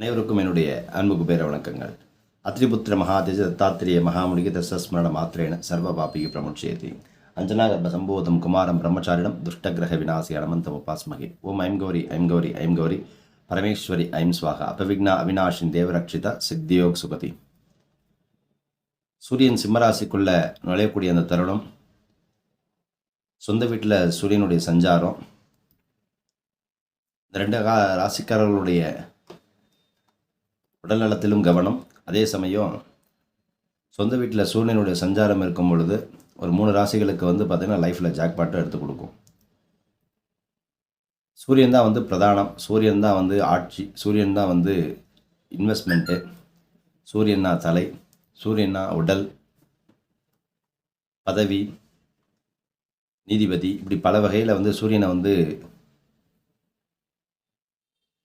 அனைவருக்கும் என்னுடைய அன்புக்கு பேர வணக்கங்கள். அத்திரிபுத்திர மகாதேஜ தத்தாத்திரிய மகாமுனிகி தசஸ்மரண மாத்திரேன சர்வ பாபிகி பிரமுட்சேதி அஞ்சனாகர்ப சம்போதம் குமாரம் பிரம்மச்சாரிடம் துஷ்டகிரக விநாசி அனமந்தம் உபாஸ்மகி. ஓம் ஐம் கௌரி ஐம் கௌரி ஐம் கௌரி. பரமேஸ்வரி ஐம் ஸ்வாகா அபவிக்னா அவினாஷின் தேவரக்ஷிதா சித்தியோக் சுகதி. சூரியன் சிம்மராசிக்குள்ள நுழையக்கூடிய அந்த தருணம் சொந்த வீட்டில் சூரியனுடைய சஞ்சாரம் இந்த ரெண்டு கா ராசிக்காரர்களுடைய உடல் நலத்திலும் கவனம். அதே சமயம் சொந்த வீட்டில் சூரியனுடைய சஞ்சாரம் இருக்கும் பொழுது ஒரு மூணு ராசிகளுக்கு வந்து பார்த்திங்கன்னா லைஃப்பில் ஜாக்பாட்டை எடுத்து கொடுக்கும். சூரியன் தான் வந்து பிரதானம். சூரியன் தான் வந்து ஆட்சி. சூரியன் தான் வந்து இன்வெஸ்ட்மெண்ட்டு சூரியன்னா தலை. சூரியன்னா உடல். பதவி. நீதிபதி. இப்படி பல வகையில் வந்து சூரியனை வந்து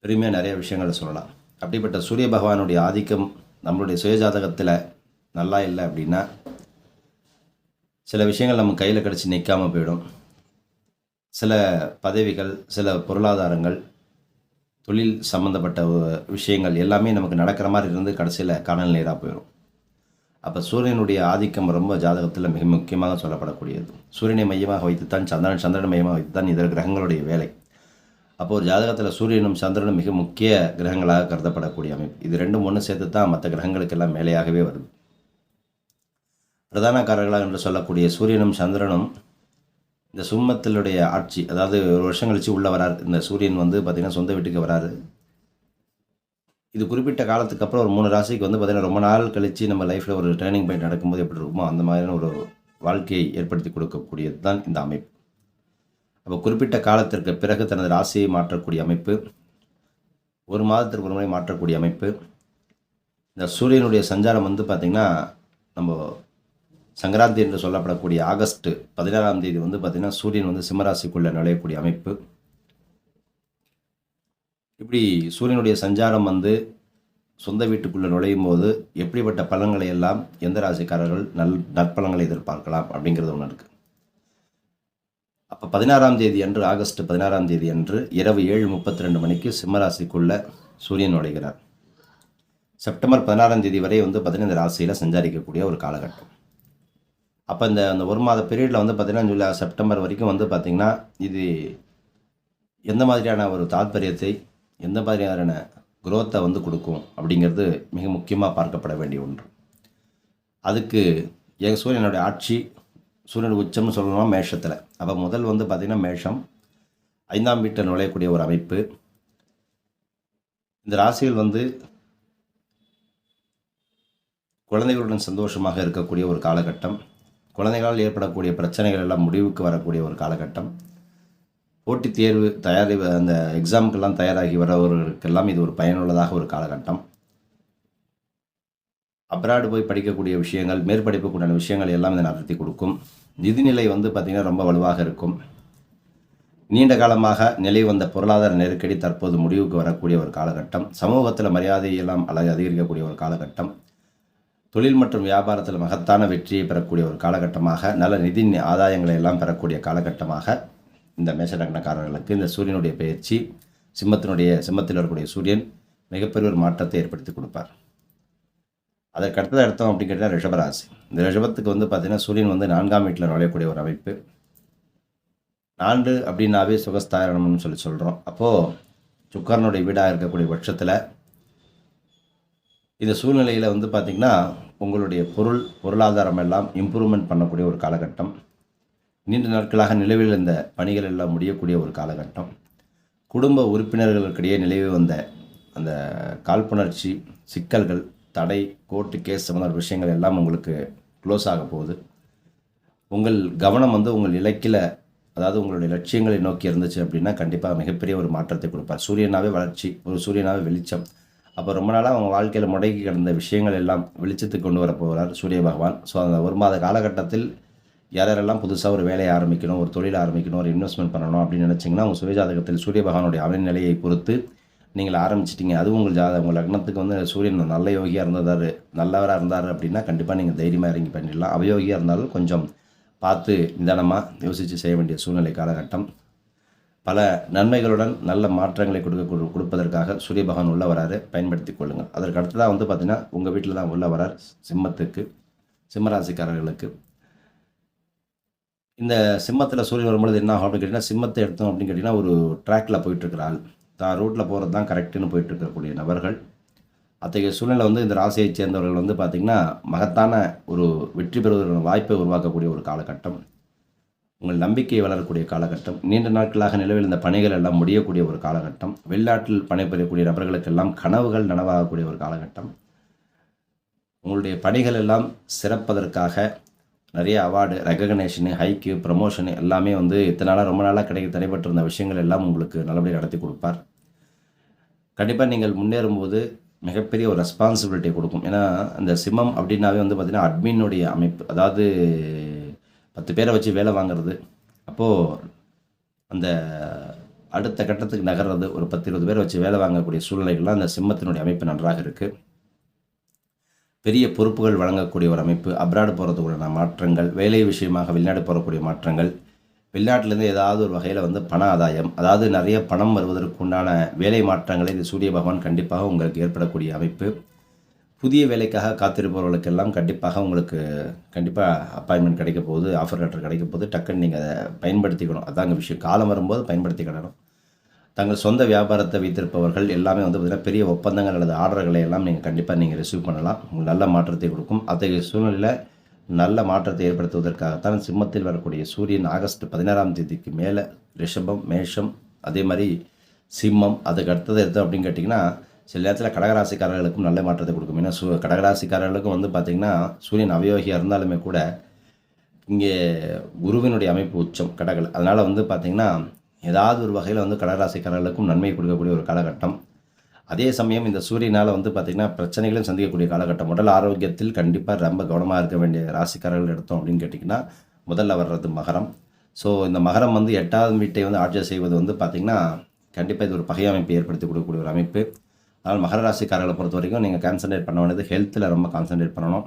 பெருமையாக நிறைய விஷயங்களை சொல்லலாம். அப்படிப்பட்ட சூரிய பகவானுடைய ஆதிக்கம் நம்மளுடைய சுயஜாதகத்தில் நல்லா இல்லை அப்படின்னா சில விஷயங்கள் நம்ம கையில் கிடச்சி நிற்காமல் போயிடும். சில பதவிகள் சில பொருளாதாரங்கள் தொழில் சம்மந்தப்பட்ட விஷயங்கள் எல்லாமே நமக்கு நடக்கிற மாதிரி இருந்து கடைசியில் கடல் நீராக போயிடும் அப்போ சூரியனுடைய ஆதிக்கம் ரொம்ப ஜாதகத்தில் மிக முக்கியமாக சொல்லப்படக்கூடியது. சூரியனை மையமாக வைத்துத்தான் சந்திரன் சந்திரன் மையமாக வைத்துத்தான் இதர கிரகங்களுடைய வேலை. அப்போ ஒரு ஜாதகத்தில் சூரியனும் சந்திரனும் மிக முக்கிய கிரகங்களாக கருதப்படக்கூடிய அமைப்பு. இது ரெண்டும் ஒன்று சேர்த்து தான் மற்ற கிரகங்களுக்கெல்லாம் மேலேயாகவே வருது. பிரதானக்காரர்களாக என்று சொல்லக்கூடிய சூரியனும் சந்திரனும் இந்த சும்மத்திலுடைய ஆட்சி அதாவது ஒரு வருஷம் கழித்து உள்ளே வராரு. இந்த சூரியன் வந்து பார்த்திங்கன்னா சொந்த வீட்டுக்கு வராரு. இது குறிப்பிட்ட காலத்துக்கு அப்புறம் ஒரு மூணு ராசிக்கு வந்து பார்த்திங்கன்னா ரொம்ப நாள் கழித்து நம்ம லைஃப்பில் ஒரு டேர்னிங் பாயிண்ட் நடக்கும்போது எப்படி இருக்குமோ அந்த மாதிரியான ஒரு வாழ்க்கையை ஏற்படுத்தி கொடுக்கக்கூடியது தான் இந்த அமைப்பு. அப்போ குறிப்பிட்ட காலத்திற்கு பிறகு தனது ராசியை மாற்றக்கூடிய அமைப்பு ஒரு மாதத்திற்கு ஒரு முறை மாற்றக்கூடிய அமைப்பு. இந்த சூரியனுடைய சஞ்சாரம் வந்து பார்த்திங்கன்னா நம்ம சங்கராந்தி என்று சொல்லப்படக்கூடிய ஆகஸ்ட் பதினாறாம் தேதி வந்து பார்த்திங்கன்னா சூரியன் வந்து சிம்மராசிக்குள்ளே நுழையக்கூடிய அமைப்பு. இப்படி சூரியனுடைய சஞ்சாரம் வந்து சொந்த வீட்டுக்குள்ளே நுழையும் போது எப்படிப்பட்ட பலன்களை எல்லாம் எந்த ராசிக்காரர்கள் நல் நற்பலங்களை எதிர்பார்க்கலாம் அப்படிங்கிறது ஒன்று இருக்குது அப்போ பதினாறாம் தேதி அன்று ஆகஸ்ட் பதினாறாம் தேதி அன்று இரவு ஏழு முப்பத்தி ரெண்டு மணிக்கு சிம்மராசிக்குள்ள சூரியன் நுழைகிறார். செப்டம்பர் பதினாறாம் தேதி வரை வந்து பதினைந்து ராசியில் சஞ்சாரிக்கக்கூடிய ஒரு காலகட்டம். அப்போ இந்த அந்த ஒரு மாத பீரியடில் வந்து பார்த்திங்கன்னா ஜூலை செப்டம்பர் வரைக்கும் வந்து பார்த்திங்கன்னா இது எந்த மாதிரியான ஒரு தாத்பரியத்தை எந்த மாதிரியான குரோத்தை வந்து கொடுக்கும் அப்படிங்கிறது மிக முக்கியமாக பார்க்கப்பட வேண்டிய ஒன்று. அதுக்கு என் சூரியனுடைய ஆட்சி சூரியன் உச்சம்னு சொல்லணும்னா மேஷத்தில். அப்போ முதல் வந்து பார்த்திங்கன்னா மேஷம். ஐந்தாம் வீட்டில் நுழையக்கூடிய ஒரு அமைப்பு. இந்த ராசிகள் வந்து குழந்தைகளுடன் சந்தோஷமாக இருக்கக்கூடிய ஒரு காலகட்டம். குழந்தைகளால் ஏற்படக்கூடிய பிரச்சனைகள் எல்லாம் முடிவுக்கு வரக்கூடிய ஒரு காலகட்டம். போட்டித் தேர்வு தயாரி அந்த எக்ஸாமுக்கெல்லாம் தயாராகி வரவர்களுக்கெல்லாம் இது ஒரு பயனுள்ளதாக ஒரு காலகட்டம். அப்ராடு போய் படிக்கக்கூடிய விஷயங்கள் மேற்படிப்புக்குண்டான விஷயங்கள் எல்லாம் இதை நடத்தி கொடுக்கும். நிதிநிலை வந்து பார்த்திங்கன்னா ரொம்ப வலுவாக இருக்கும். நீண்ட காலமாக நிலை வந்த பொருளாதார நெருக்கடி தற்போது முடிவுக்கு வரக்கூடிய ஒரு காலகட்டம். சமூகத்தில் மரியாதையெல்லாம் அழகு அதிகரிக்கக்கூடிய ஒரு காலகட்டம். தொழில் மற்றும் வியாபாரத்தில் மகத்தான வெற்றியை பெறக்கூடிய ஒரு காலகட்டமாக நல்ல நிதி ஆதாயங்களை எல்லாம் பெறக்கூடிய காலகட்டமாக இந்த மேஷலக்னக்காரர்களுக்கு இந்த சூரியனுடைய பயிற்சி சிம்மத்தினுடைய சிம்மத்தில் வரக்கூடிய சூரியன் மிகப்பெரிய ஒரு மாற்றத்தை ஏற்படுத்தி கொடுப்பார். அதற்கு அடுத்தது எடுத்தோம் அப்படின்னு கேட்டால் ரிஷபராசி. இந்த ரிஷபத்துக்கு வந்து பார்த்திங்கன்னா சூரியன் வந்து நான்காம் வீட்டில் நுழையக்கூடிய ஒரு அமைப்பு. நான்கு அப்படின்னாவே சுகஸ்தாரணம்னு சொல்லி சொல்கிறோம் அப்போது சுக்கரனுடைய வீடாக இருக்கக்கூடிய பட்சத்தில் இந்த சூழ்நிலையில் வந்து பார்த்திங்கன்னா உங்களுடைய பொருள் பொருளாதாரம் எல்லாம் இம்ப்ரூவ்மெண்ட் பண்ணக்கூடிய ஒரு காலகட்டம். நீண்ட நாட்களாக நிலவில் இருந்த பணிகள் எல்லாம் முடியக்கூடிய ஒரு காலகட்டம். குடும்ப உறுப்பினர்களுக்கிடையே நிலவி வந்த அந்த காழ்ப்புணர்ச்சி சிக்கல்கள் தடை கோர்ட்டு கேஸ் சம்மந்தமான விஷயங்கள் எல்லாம் உங்களுக்கு க்ளோஸ் ஆக போகுது. உங்கள் கவனம் வந்து உங்கள் இலக்கில் அதாவது உங்களுடைய லட்சியங்களை நோக்கி இருந்துச்சு அப்படின்னா கண்டிப்பாக மிகப்பெரிய ஒரு மாற்றத்தை கொடுப்பார். சூரியனாவே வளர்ச்சி ஒரு சூரியனாவே வெளிச்சம். அப்போ ரொம்ப நாளாக அவங்க வாழ்க்கையில் முடங்கி கிடந்த விஷயங்கள் எல்லாம் வெளிச்சத்துக்கு கொண்டு வர போகிறார் சூரிய பகவான். ஸோ அந்த ஒரு மாத காலகட்டத்தில் யார் யாரெல்லாம் புதுசாக ஒரு வேலையை ஆரம்பிக்கணும் ஒரு தொழில் ஆரம்பிக்கணும் ஒரு இன்வெஸ்ட்மெண்ட் பண்ணணும் அப்படின்னு நினச்சிங்கன்னா உங்கள் சுயஜாதகத்தில் சூரிய பகவானுடைய அவனின் பொறுத்து நீங்கள் ஆரம்பிச்சிட்டிங்க. அதுவும் உங்கள் ஜாத உங்கள் லக்னத்துக்கு வந்து சூரியன் நல்ல யோகியாக இருந்ததார் நல்லவராக இருந்தார் அப்படின்னா கண்டிப்பாக நீங்கள் தைரியமாக இறங்கி பண்ணிடலாம் அவயோகியாக இருந்தாலும் கொஞ்சம் பார்த்து நிதானமாக யோசித்து செய்ய வேண்டிய சூழ்நிலை காலகட்டம். பல நன்மைகளுடன் நல்ல மாற்றங்களை கொடுக்க கொடு- கொடுப்பதற்காக சூரிய பகவான் உள்ள வராரு. பயன்படுத்தி கொள்ளுங்கள். அதற்கு அடுத்ததாக வந்து பார்த்திங்கன்னா உங்கள் வீட்டில் தான் உள்ள வரார். சிம்மத்துக்கு சிம்மராசிக்காரர்களுக்கு. இந்த சிம்மத்தில் சூரியன் வரும்பொழுது என்ன ஆகும் அப்படின்னு கேட்டிங்கன்னா சிம்மத்தை எடுத்தோம் அப்படின்னு கேட்டிங்கன்னா ஒரு ட்ராக்கில் போயிட்டுருக்கிற ஆள். தான் ரூட்டில் போகிறது தான் கரெக்டுன்னு போயிட்டு இருக்கக்கூடிய நபர்கள். அத்தகைய சூழ்நிலை வந்து இந்த ராசியைச் சேர்ந்தவர்கள் வந்து பார்த்திங்கன்னா மகத்தான ஒரு வெற்றி பெறுவதற்கான வாய்ப்பை உருவாக்கக்கூடிய ஒரு காலகட்டம். உங்கள் நம்பிக்கை வளரக்கூடிய காலகட்டம். நீண்ட நாட்களாக நிலவில் இந்த பணிகள் எல்லாம் முடியக்கூடிய ஒரு காலகட்டம். வெளிநாட்டில் பணிபுரியக்கூடிய நபர்களுக்கெல்லாம் கனவுகள் நனவாகக்கூடிய ஒரு காலகட்டம். உங்களுடைய பணிகள் எல்லாம் சிறப்பதற்காக நிறைய அவார்டு ரெகக்னேஷனு ஹைக்கு ப்ரமோஷனு எல்லாமே வந்து இத்தனை நாளாக ரொம்ப நாளாக கிடைக்க தடைபட்டிருந்த விஷயங்கள் எல்லாம் உங்களுக்கு நல்லபடியாக நடத்தி கொடுப்பார். கண்டிப்பாக நீங்கள் முன்னேறும்போது மிகப்பெரிய ஒரு ரெஸ்பான்சிபிலிட்டி கொடுக்கும். ஏன்னா அந்த சிம்மம் அப்படின்னாவே வந்து பார்த்திங்கன்னா அட்மினுடைய அமைப்பு. அதாவது பத்து பேரை வச்சு வேலை வாங்குறது. அப்போது அந்த அடுத்த கட்டத்துக்கு நகர்றது ஒரு பத்து இருபது பேரை வச்சு வேலை வாங்கக்கூடிய சூழ்நிலைகள்லாம் அந்த சிம்மத்தினுடைய அமைப்பு நன்றாக இருக்குது பெரிய பொறுப்புகள் வழங்கக்கூடிய ஒரு அமைப்பு அப்ராடு போகிறதுக்குள்ள மாற்றங்கள் வேலை விஷயமாக வெளிநாடு போகக்கூடிய மாற்றங்கள் வெளிநாட்டிலேருந்து ஏதாவது ஒரு வகையில் வந்து பண ஆதாயம் அதாவது நிறைய பணம் வருவதற்கு உண்டான வேலை மாற்றங்களை இந்த சூரிய பகவான் கண்டிப்பாக உங்களுக்கு ஏற்படக்கூடிய அமைப்பு. புதிய வேலைக்காக காத்திருப்பவர்களுக்கெல்லாம் கண்டிப்பாக உங்களுக்கு கண்டிப்பாக அப்பாயின்மெண்ட் கிடைக்க போகுது ஆஃபர் லெட்டர் கிடைக்க போது டக்குன்னு நீங்கள் அதை பயன்படுத்திக்கணும். அதாங்க விஷயம். காலம் வரும்போது பயன்படுத்திக்கிடணும். தங்கள் சொந்த வியாபாரத்தை வைத்திருப்பவர்கள் எல்லாமே வந்து பார்த்திங்கன்னா பெரிய ஒப்பந்தங்கள் அல்லது ஆர்டர்களை எல்லாம் நீங்கள் கண்டிப்பாக நீங்கள் ரிசீவ் பண்ணலாம். உங்களுக்கு நல்ல மாற்றத்தை கொடுக்கும். அத்தகைய சூழ்நிலையில் நல்ல மாற்றத்தை ஏற்படுத்துவதற்காகத்தான் சிம்மத்தில் வரக்கூடிய சூரியன் ஆகஸ்ட் பதினாறாம் தேதிக்கு மேலே ரிஷபம் மேஷம் அதே மாதிரி சிம்மம் அதுக்கு அடுத்தது எது அப்படின்னு கேட்டிங்கன்னா சில நேரத்தில் கடகராசிக்காரர்களுக்கும் நல்ல மாற்றத்தை கொடுக்கும். ஏன்னா சூ கடகராசிக்காரர்களுக்கும் வந்து பார்த்திங்கன்னா சூரியன் அவயோகியாக இருந்தாலுமே கூட இங்கே குருவினுடைய அமைப்பு உச்சம் கடகல். அதனால் வந்து பார்த்திங்கன்னா ஏதாவது ஒரு வகையில் வந்து கடகராசிக்காரர்களுக்கும் நன்மை கொடுக்கக்கூடிய ஒரு காலகட்டம். அதே சமயம் இந்த சூரியனால் வந்து பார்த்திங்கன்னா பிரச்சனைகளையும் சந்திக்கக்கூடிய காலகட்டம். உடல் ஆரோக்கியத்தில் கண்டிப்பாக ரொம்ப கவனமாக இருக்க வேண்டிய ராசிக்காரர்கள் எடுத்தோம் அப்படின்னு கேட்டிங்கன்னா முதல்ல வர்றது மகரம். ஸோ இந்த மகரம் வந்து எட்டாவது வீட்டை வந்து ஆட்சி செய்வது வந்து பார்த்திங்கன்னா கண்டிப்பாக இது ஒரு பகை அமைப்பு ஏற்படுத்தி கொடுக்கக்கூடிய ஒரு அமைப்பு. அதனால் மகர ராசிக்காரர்களை பொறுத்த வரைக்கும் நீங்கள் கான்சன்ட்ரேட் பண்ண வேண்டியது ஹெல்த்தில் ரொம்ப கான்சன்ட்ரேட் பண்ணணும்.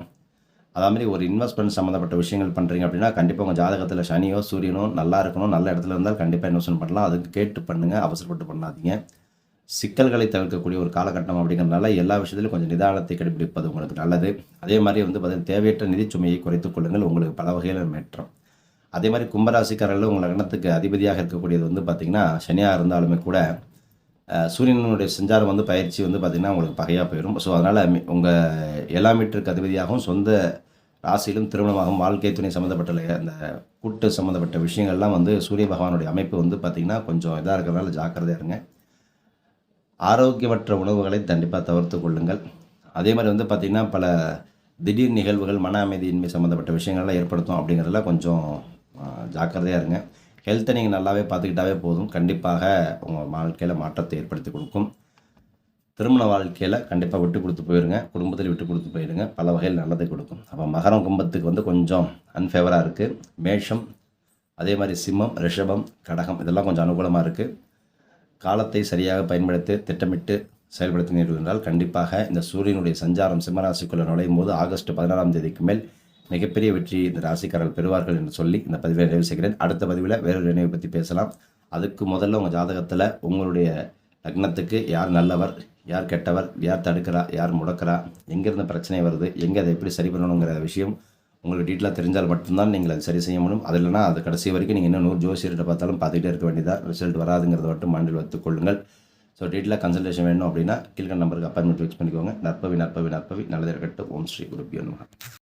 அதே மாதிரி ஒரு இன்வெஸ்ட்மெண்ட் சம்மந்தப்பட்ட விஷயங்கள் பண்ணுறீங்க அப்படின்னா கண்டிப்பாக உங்கள் ஜாதகத்தில் சனியோ சூரியனோ நல்லா இருக்கணும். நல்ல இடத்துல இருந்தால் கண்டிப்பாக இன்வெஸ்ட்மெண்ட் பண்ணலாம். அதுக்கு கேட்டு பண்ணுங்கள் அவசரப்பட்டு பண்ணாதீங்க. சிக்கல்களை தவிர்க்கக்கூடிய ஒரு காலகட்டம் அப்படிங்கிறதுனால எல்லா விஷயத்திலும் கொஞ்சம் நிதானத்தை கடைபிடிப்பது உங்களுக்கு நல்லது. அதே மாதிரி வந்து பார்த்தீங்கன்னா தேவையற்ற நிதி சுமையை குறைத்துக் கொள்ளுங்கள். உங்களுக்கு பல வகையில் மேற்றம். அதே மாதிரி கும்பராசிக்காரர்கள் உங்கள் லக்னத்துக்கு அதிபதியாக இருக்கக்கூடியது வந்து பார்த்திங்கன்னா சனியாக இருந்தாலுமே கூட சூரியனுடைய செஞ்சாரம் வந்து பயிற்சி வந்து பார்த்திங்கன்னா உங்களுக்கு பகையாக போயிடும். ஸோ அதனால் உங்கள் ஏழாம் மீட்டருக்கு அதிபதியாகவும் சொந்த ராசியிலும் திருமணமாகும் வாழ்க்கை துணை சம்மந்தப்பட்ட அந்த கூட்டு சம்மந்தப்பட்ட விஷயங்கள்லாம் வந்து சூரிய பகவானுடைய அமைப்பு வந்து பார்த்திங்கன்னா கொஞ்சம் இதாக இருக்கிறதுனால ஜாக்கிரதையாக இருங்க. ஆரோக்கியமற்ற உணவுகளை கண்டிப்பாக தவிர்த்து கொள்ளுங்கள். அதே மாதிரி வந்து பார்த்திங்கன்னா பல திடீர் நிகழ்வுகள் மன அமைதியின்மை சம்மந்தப்பட்ட விஷயங்கள்லாம் ஏற்படுத்தும் அப்படிங்கிறதுல கொஞ்சம் ஜாக்கிரதையாக இருங்க. ஹெல்த்தை நீங்கள் நல்லாவே பார்த்துக்கிட்டாவே போதும். கண்டிப்பாக உங்கள் வாழ்க்கையில் மாற்றத்தை ஏற்படுத்தி கொடுக்கும். திருமண வாழ்க்கையில் கண்டிப்பாக விட்டு கொடுத்து போயிடுங்க குடும்பத்தில் விட்டு கொடுத்து போயிடுங்க பல வகையில் நல்லதை கொடுக்கும். அப்போ மகரம் கும்பத்துக்கு வந்து கொஞ்சம் அன்ஃபேவராக இருக்குது மேஷம் அதே மாதிரி சிம்மம் ரிஷபம் கடகம் இதெல்லாம் கொஞ்சம் அனுகூலமாக இருக்குது காலத்தை சரியாக பயன்படுத்தி திட்டமிட்டு செயல்படுத்தினீர்கள் என்றால் கண்டிப்பாக இந்த சூரியனுடைய சஞ்சாரம் சிம்மராசிக்குள்ளே நுழையும் போது ஆகஸ்ட் பதினாறாம் தேதிக்கு மேல் மிகப்பெரிய வெற்றி இந்த ராசிக்காரர்கள் பெறுவார்கள் என்று சொல்லி இந்த பதிவை நிறைவு செய்கிறேன். அடுத்த பதிவில் வேறொரு நினைவை பற்றி பேசலாம். அதுக்கு முதல்ல உங்கள் ஜாதகத்தில் உங்களுடைய லக்னத்துக்கு யார் நல்லவர் யார் கெட்டவர் யார் தடுக்கிறா யார் முடக்கிறா எங்கேருந்து பிரச்சனை வருது எங்கே அதை எப்படி சரி பண்ணணுங்கிற விஷயம் உங்களுக்கு டீட்டெயிலாக தெரிஞ்சால் மட்டும்தான் நீங்கள் அதை சரி செய்ய முடியும். அது இல்லைனா அது கடைசி வரைக்கும் நீங்கள் இன்னும் நூறு ஜோசியர்கிட்ட பார்த்தாலும் பார்த்துக்கிட்டே இருக்க வேண்டியதாக ரிசல்ட் வராதுங்கிறத மட்டும் மண்டில் வைத்துக்கொள்ளுங்கள். ஸோ டீட்டெயிலாக கன்சல்டேஷன் வேணும் அப்படின்னா கீழ்கண்ட நம்பருக்கு அப்பாயின்மெண்ட் ஃபிக்ஸ் பண்ணிக்கோங்க. நற்பவி நற்பவி நற்பவி நல்லது இருக்கட்டும். ஓம் ஸ்ரீ குருப்பியோ நமः.